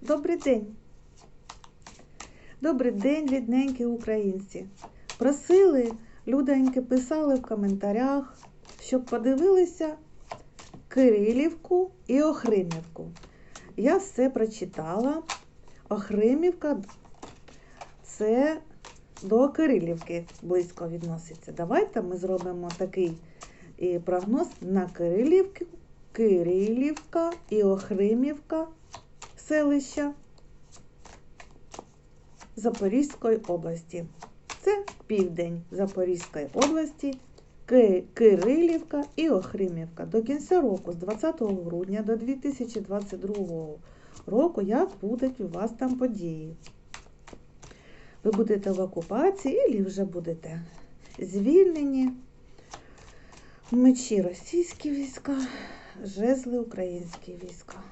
Добрий день. Добрий день, рідненькі українці. Просили, люденьки писали в коментарях, щоб подивилися Кирилівку і Охримівку. Я все прочитала. Охримівка це до Кирилівки близько відноситься. Давайте ми зробимо такий е, прогноз на Кирилівку, Кирилівка і Охримівка селища Запорізької області. Це південь Запорізької області, Кирилівка і Охримівка. До кінця року, з 20 грудня до 2022 року, як будуть у вас там події. Ви будете в окупації, і вже будете звільнені. Мечі російські війська, жезли українські війська.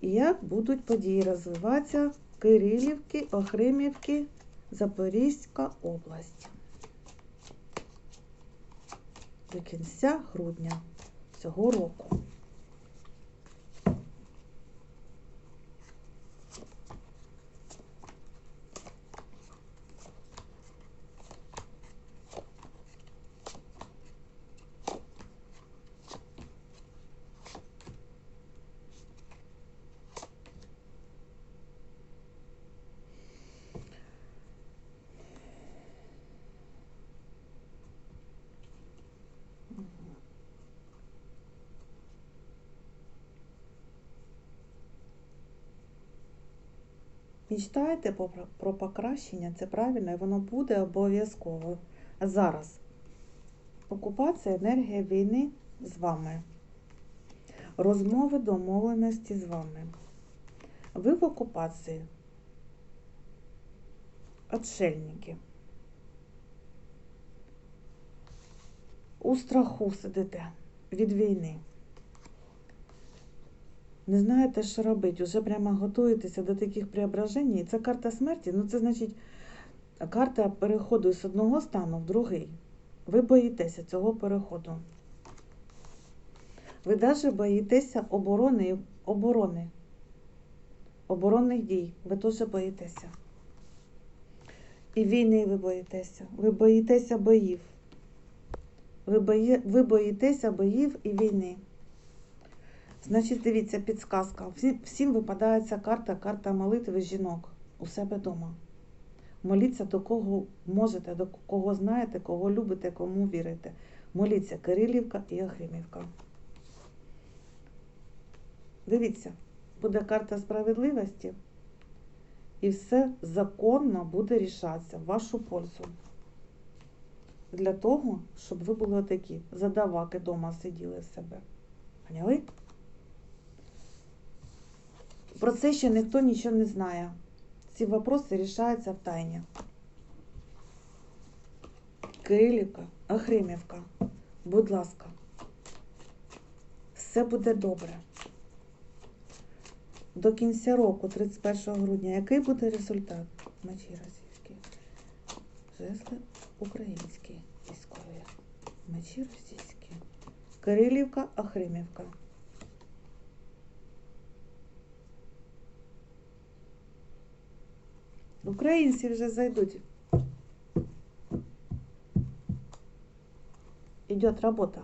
І як будуть події розвиватися Кирилівки, Охримівки, Запорізька область. До кінця грудня цього року. Мічтаєте про, про покращення, це правильно, і воно буде обов'язково. Зараз окупація, енергія війни з вами. Розмови, домовленості з вами. Ви в окупації. Отшельники. У страху сидите від війни. Не знаєте, що робити, вже прямо готуєтеся до таких преображень. І це карта смерті, ну це значить карта переходу з одного стану в другий. Ви боїтеся цього переходу. Ви навіть боїтеся оборони, оборони, оборонних дій. Ви теж боїтеся. І війни ви боїтеся. Ви боїтеся боїв. Ви, бої... ви боїтеся боїв і війни. Значить, дивіться, підсказка. Всім випадає ця карта, карта молитви жінок у себе вдома. Моліться до кого можете, до кого знаєте, кого любите, кому вірите. Моліться Кирилівка і Охримівка. Дивіться, буде карта справедливості, і все законно буде рішатися в вашу пользу. Для того, щоб ви були такі задаваки вдома сиділи себе. Поняли? Про це ще ніхто нічого не знає. Ці вопроси рішаються в тайні. Кирилівка, Охримівка, будь ласка, все буде добре. До кінця року, 31 грудня, який буде результат? Мечі російські. Жезли українські військові. Мечі російські. Кирилівка, Охримівка. Українці вже зайдуть. Идет робота.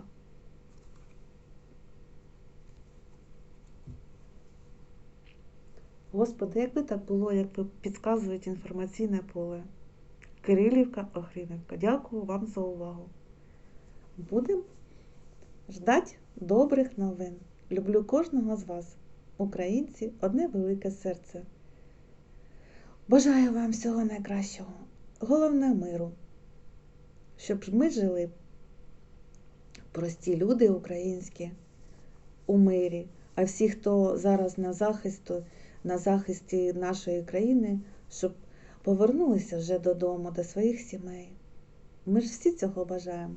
Господи, якби так було, якби підказують інформаційне поле. Кирилівка, Охрімівка. Дякую вам за увагу. Будемо ждати добрих новин. Люблю кожного з вас. Українці, одне велике серце. Бажаю вам всього найкращого. Головне миру. Щоб ми жили, прості люди українські, у мирі. А всі, хто зараз на захисту, на захисті нашої країни, щоб повернулися вже додому, до своїх сімей. Ми ж всі цього бажаємо.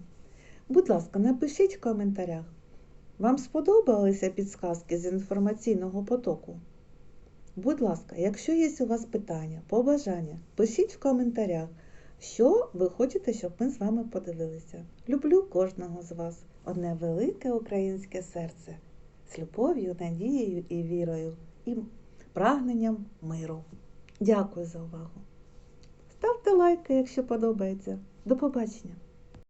Будь ласка, напишіть в коментарях. Вам сподобалися підсказки з інформаційного потоку? Будь ласка, якщо є у вас питання, побажання, пишіть в коментарях, що ви хочете, щоб ми з вами подивилися. Люблю кожного з вас. Одне велике українське серце. з любов'ю, надією і вірою, і прагненням миру. Дякую за увагу. Ставте лайки, якщо подобається. До побачення!